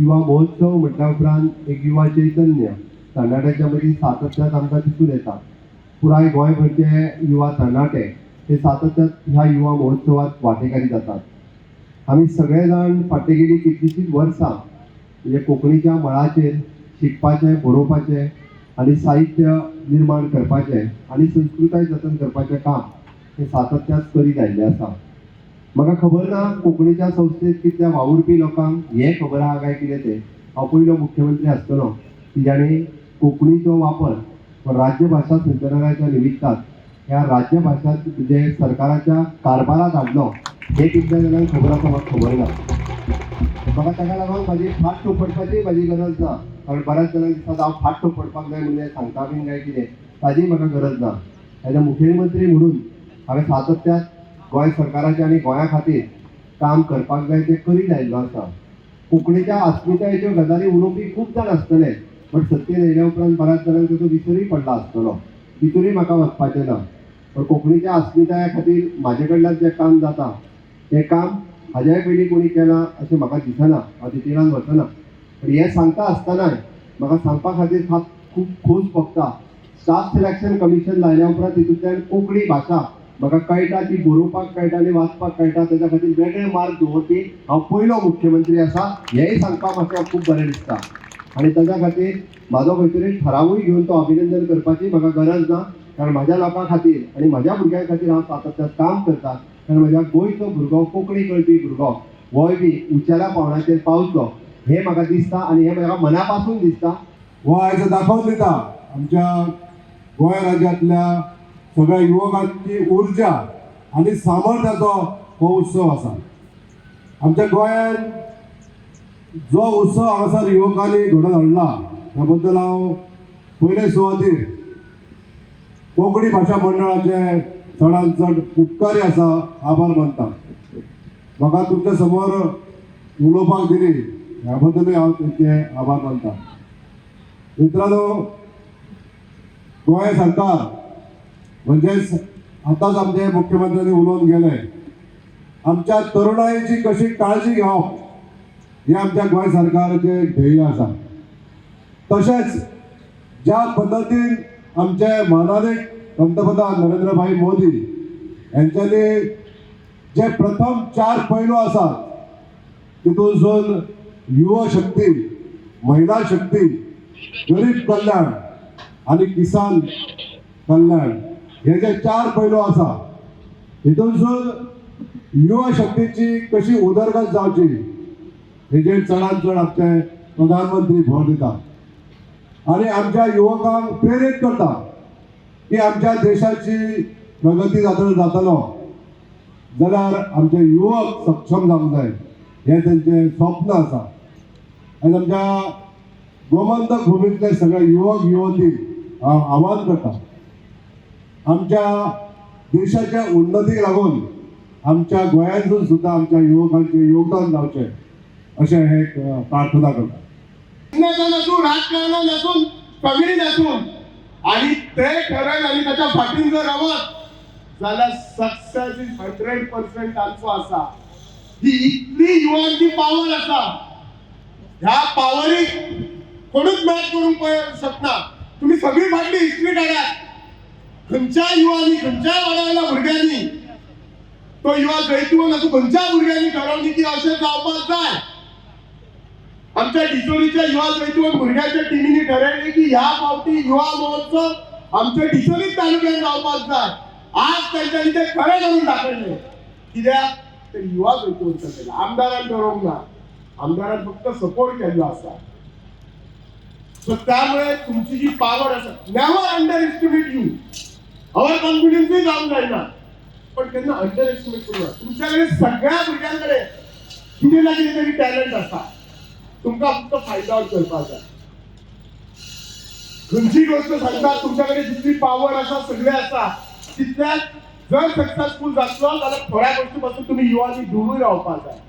युवा महोत्सव म्हटल्या उपरांत एक युवा चैतन्य तरणाट्याच्या मदीं सातत्यात आमकां दिसून येता पुराय गोंयभरचे म्हणजे युवा तरणाटे हे सातत्यात ह्या युवा महोत्सवात वांटेकारी जातात. आमी सगळे जाण फाटली गेली कितलींशींच वर्सां म्हणजे कोंकणीच्या मळाचेर शिकपाचें बरोवपाचें आनी साहित्य निर्माण करपाचें आनी संस्कृताय जतन करपाचें काम हे सातत्यात करीत आयिल्लें आसा म्हाका खबर ना कोंकणीच्या संस्थेत कितल्या वावुरपी लोकांक हें खबर आहा काय कितें तें? हांव पयलो मुख्यमंत्री आसतलो की जाणें कोंकणीचो वापर राज्यभाशा संचालनाच्या निमित्तान ह्या राज्य भाशा सरकाराच्या कारभारात हाडलो हे कितल्या जाणांक खबर आसा म्हाका खबर ना म्हाका ताका लागून म्हाजी फाट पडपाची म्हाजी गरज ना कारण बऱ्याच जाणांक दिसता हांव फाट पडपाक जाय म्हणजे सांगता बीन काय कितें ताजी म्हाका गरज ना. एज अ मुखेलमंत्री म्हणून हांवें सातत्यात गोंय सरकाराचे आनी गोंया खातीर काम करपाक जाय तें करीत आयिल्लो आसा. कोंकणीच्या अस्मितायेच्यो गजाली उलोवपी खूब जाण आसतले पण सत्तेर येयल्या उपरांत बऱ्याच जाणांक ताचो विसरूय पडला आसतलो. तितूनय म्हाका वचपाचें ना. पण कोंकणीच्या अस्मिताये खातीर म्हाजे कडल्यान जें काम जाता तें काम हाज्याय पयलीं कोणी केलां अशें म्हाका दिसना हांव डिटेलान वचना. पण हें सांगता आसतनाय म्हाका सांगपा खातीर खास खूब खोस भोगता स्टाफ सिलेक्शन कमिशन लायल्या उपरांत तितूंतल्यान कोंकणी भाशा म्हाका कळटा ती बरोवपाक कळटा आनी वाचपाक कळटा तेच्या खातीर वेगळे मार्ग दवरपी हांव पयलो मुख्यमंत्री आसा हेंय सांगपाक म्हाका खूब बरें दिसता. आनी ताच्या खातीर म्हाजो खंय तरी ठरावूय घेवन तो अभिनंदन करपाची म्हाका गरज ना कारण म्हाज्या लोकां खातीर आनी म्हाज्या भुरग्यां खातीर हांव सातत्यात काम करता कारण म्हज्या गोंयचो भुरगो कोंकणी कळपी भुरगो होय बी उंचेल्या पावणाचेर पावतलो हें म्हाका दिसता आनी हें म्हाका मना पासून दिसता. हो आयज दाखोवन दिता. आमच्या गोंय राज्यांतल्या सगळ्या युवकांची उर्जा आनी सामर्थ्याचो हो उत्सव आसा आमच्या गोंयांत जो उत्सव हांगासर युवकांनी घडोवन हाडला त्या बद्दल हांव पयले सुवातेर. कोंकणी भाशा मंडळाचे चडांत चड उपकारी आसा आभार मानता म्हाका तुमच्यासमोर उलोवपाक दिली ह्या बद्दलूय हांव तुमचे आभार मानता मित्रांनो गोंय सरकार म्हणजेच आतांच आमचे मुख्यमंत्र्यांनी उलोवन गेले. आमच्या तरुणाईची कशी काळजी घेवप हे आमच्या गोंय सरकारचे ध्येय आसा. तशेंच ज्या पद्दतीन आमचे मानाने पंतप्रधान नरेंद्रभाई मोदी यांच्यानी जे प्रथम चार पैलू आसात तितूनसून युवा शक्ती महिला शक्ती गरीब कल्याण आणि किसान कल्याण हे जे चार पैलू आसा हितूनसून युवा शक्तीची कशी उदरगत जावची हेजेर चडांत चड आमचे प्रधानमंत्री भर दिता आणि आमच्या युवकांक प्रेरीत करता की आमच्या देशाची प्रगती जातलो जातलो. जाल्यार आमचे युवक सक्षम जावंक जाय. हे त्यांचे स्वप्न आसा. आनी आमच्या गोमंतक भुमीतले सगळे युवक युवती हांव आवाहन करता आमच्या देशाच्या उन्नतीक लागून आमच्या गोंयांतून सुद्दां आमच्या युवकांचे योगदान जावचें अशें हे प्रार्थना करता शिक्षणाचा नसून राजकारणान नसून सगळी नसून आणि ते ठरल आणि त्याच्या फाटीन जर रावत जाल्यार सक्सेस इज हंड्रेड पर्सेंट तांचो आसा ही इतली युवांची पावर आसा ह्या पावरीक कोणूच मॅच करूंक शकना तुम्ही सगळी फाटली हिस्ट्री काढात खंयच्या युवानी खंयच्या वाड्याला भुरग्यांनी तो युवा जैतून असो खंयच्या भुरग्यांनी ठरवली की अशें जावपाक जाय आमच्या डिचोलीच्या युवा जैतवन भुरग्यांच्या टिमीनी ठरवले की ह्या फावटी युवा महोत्सव आमच्या डिचोली तालुक्यात जावपाक जाय आज त्यांच्यानी ते खरें करून दाखयले कित्याक ते युवा जैतवन केला आमदारान ठरोवंक ना आमदारान फक्त सपोर्ट केल्लो आसा सो त्यामुळे तुमची जी पावर आसा never underestimate you our कॉन्फिडन्सय जावंक जायना पण केन्ना अंडर एस्टिमेट करू नका. तुमच्याकडे सगळ्या भुरग्यांकडे किती ना किती तरी टॅलंट आसा तुमकां फक्त फायदा आउट करपाक जाय खंयची गोष्ट सांगता तुमच्याकडे जितली पावर आसा सगळे आसा तितल्या जर सक्सेसफुल जातलो जाल्यार थोड्या गोष्टी पासून तुम्ही युवांनी दुरूय रावपाक जाय